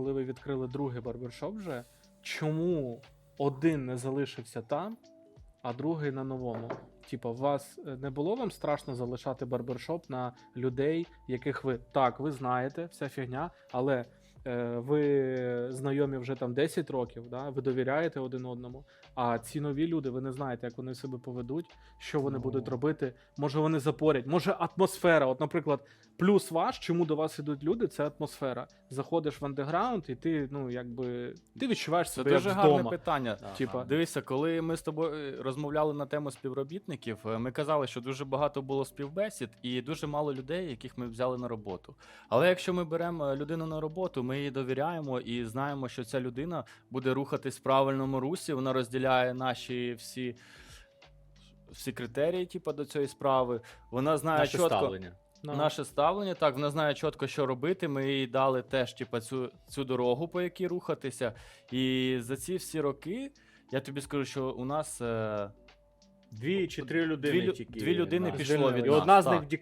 коли ви відкрили другий барбершоп вже, чому один не залишився там, а другий на новому? Типа, вас е, не було вам страшно залишати барбершоп на людей, яких ви так, ви знаєте, вся фігня, але е, ви знайомі вже там 10 років, да? ви довіряєте один одному. А ці нові люди, ви не знаєте, як вони себе поведуть, що вони Ну. будуть робити. Може, вони запорять, може атмосфера. От, наприклад, плюс ваш, чому до вас ідуть люди, це атмосфера. Заходиш в андеграунд, і ти, ну якби ти відчуваєш Це себе дуже як гарне вдома. питання. Типа, Дивися, коли ми з тобою е, розмовляли на тему співробітників, е, ми казали, що дуже багато було співбесід і дуже мало людей, яких ми взяли на роботу. Але якщо ми беремо е, людину на роботу, ми їй довіряємо і знаємо, що ця людина буде рухатись в правильному русі, вона розділяє наші всі. Всі критерії, типу, до цієї справи. Вона знає Наше чітко ставлення. ну, наше ставлення. Так, вона знає чітко, що робити. Ми їй дали теж типу, цю, цю дорогу, по якій рухатися. І за ці всі роки я тобі скажу, що у нас е, Дві чи три людини Дві тільки. дві людини пішло від І нас. одна з них